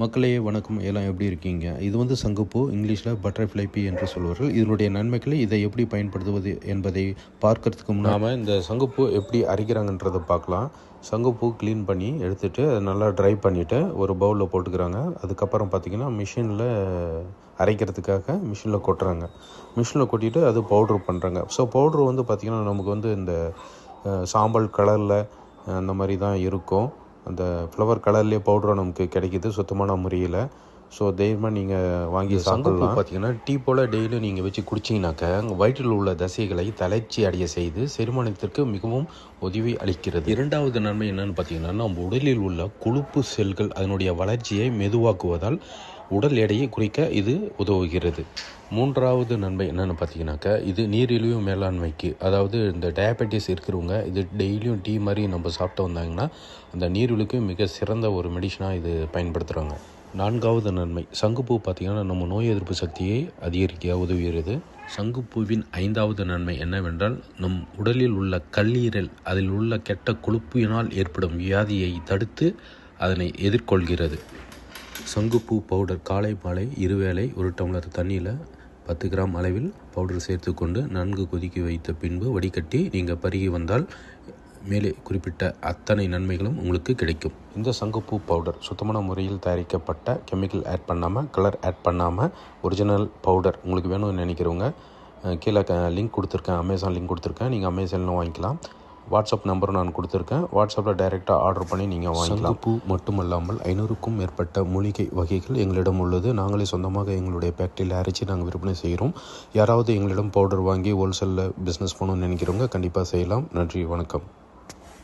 மக்களே வணக்கம். எல்லாம் எப்படி இருக்கீங்க? இது வந்து சங்குப்பூ இங்கிலீஷில் பட்டர்ஃப்ளை பீ என்று சொல்வார்கள். இதனுடைய நன்மைகளை இதை எப்படி பயன்படுத்துவது என்பதை பார்க்கறதுக்கு முன்னாம இந்த சங்குப்பூ எப்படி அரைக்கிறாங்கன்றதை பார்க்கலாம். சங்குப்பூ க்ளீன் பண்ணி எடுத்துகிட்டு அதை நல்லா ட்ரை பண்ணிவிட்டு ஒரு பவுலில் போட்டுக்கிறாங்க. அதுக்கப்புறம் பார்த்திங்கன்னா மிஷினில் அரைக்கிறதுக்காக மிஷினில் கொட்டுறாங்க. மிஷினில் கொட்டிட்டு அது பவுட்ரு பண்ணுறாங்க ஸோ பவுட்ரு வந்து பார்த்திங்கன்னா நமக்கு வந்து இந்த சாம்பல் கலரில் அந்த மாதிரி தான் இருக்கும். அந்த ஃப்ளவர் கலர்லேயே பவுடரும் நமக்கு கிடைக்கிது. சுத்தமான முறையில். ஸோ தைரியமாக நீங்கள் வாங்கி சாப்பிடலாம். பார்த்தீங்கன்னா டீ போல் டெய்லியும் நீங்கள் வச்சு குடிச்சிங்கனாக்கா வயிற்றில் உள்ள தசைகளை தளர்ச்சி அடைய செய்து செரிமானத்திற்கு மிகவும் உதவி அளிக்கிறது. இரண்டாவது நன்மை என்னன்னு பார்த்தீங்கன்னா நம்ம உடலில் உள்ள கொழுப்பு செல்கள் அதனுடைய வளர்ச்சியை மெதுவாக்குவதால் உடல் எடையை குறைக்க இது உதவுகிறது. மூன்றாவது நன்மை என்னென்னு பார்த்தீங்கன்னாக்கா இது நீரிழிவு மேலாண்மைக்கு அதாவது இந்த டயபெட்டிஸ் இருக்கிறவங்க இது டெய்லியும் டீ மாதிரி நம்ம சாப்பிட்டு வந்தாங்கன்னா அந்த நீரிழிவுக்கு மிக சிறந்த ஒரு மெடிஷனாக இது பயன்படுத்துகிறாங்க நான்காவது நன்மை. சங்குப்பூ பார்த்திங்கன்னா நம்ம நோய் எதிர்ப்பு சக்தியை அதிகரிக்க உதவுகிறது. சங்குப்பூவின் ஐந்தாவது நன்மை என்னவென்றால் நம் உடலில் உள்ள கல்லீரல் அதில் உள்ள கெட்ட கொழுப்பினால் ஏற்படும் வியாதியை தடுத்து அதனை எதிர்கொள்கிறது. சங்குப்பூ பவுடர் காலை மாலை இருவேளை ஒரு டம்ளர் தண்ணியில் பத்து கிராம் அளவில் பவுடர் சேர்த்துக்கொண்டு நன்கு கொதிக்க வைத்த பின்பு வடிகட்டி நீங்கள் பருகி வந்தால் மேலே குறிப்பிட்ட அத்தனை நன்மைகளும் உங்களுக்கு கிடைக்கும். இந்த சங்குப்பூ பவுடர் சுத்தமான முறையில் தயாரிக்கப்பட்ட கெமிக்கல் ஆட் பண்ணாமல் கலர் ஆட் பண்ணாமல் ஒரிஜினல் பவுடர் உங்களுக்கு வேணும்னு நினைக்கிறவங்க கீழே லிங்க் கொடுத்துருக்கேன் அமேசான் லிங்க் கொடுத்துருக்கேன் நீங்கள் அமேசானில் வாங்கிக்கலாம். வாட்ஸ்அப் நம்பரும் நான் கொடுத்துருக்கேன். வாட்ஸ்அப்பில் டைரெக்டாக ஆர்டர் பண்ணி நீங்கள் வாங்கிக்கலாம். பூ மட்டுமல்லாமல் ஐநூறுக்கும் மேற்பட்ட மூலிகை வகைகள் எங்களிடம் உள்ளது. நாங்களே சொந்தமாக எங்களுடைய ஃபேக்ட்ரியில் அரைச்சி நாங்கள் விற்பனை செய்கிறோம். யாராவது எங்களிடம் பவுடர் வாங்கி ஹோல்சேலில் பிஸ்னஸ் பண்ணணும்னு நினைக்கிறவங்க கண்டிப்பாக செய்யலாம். நன்றி வணக்கம்.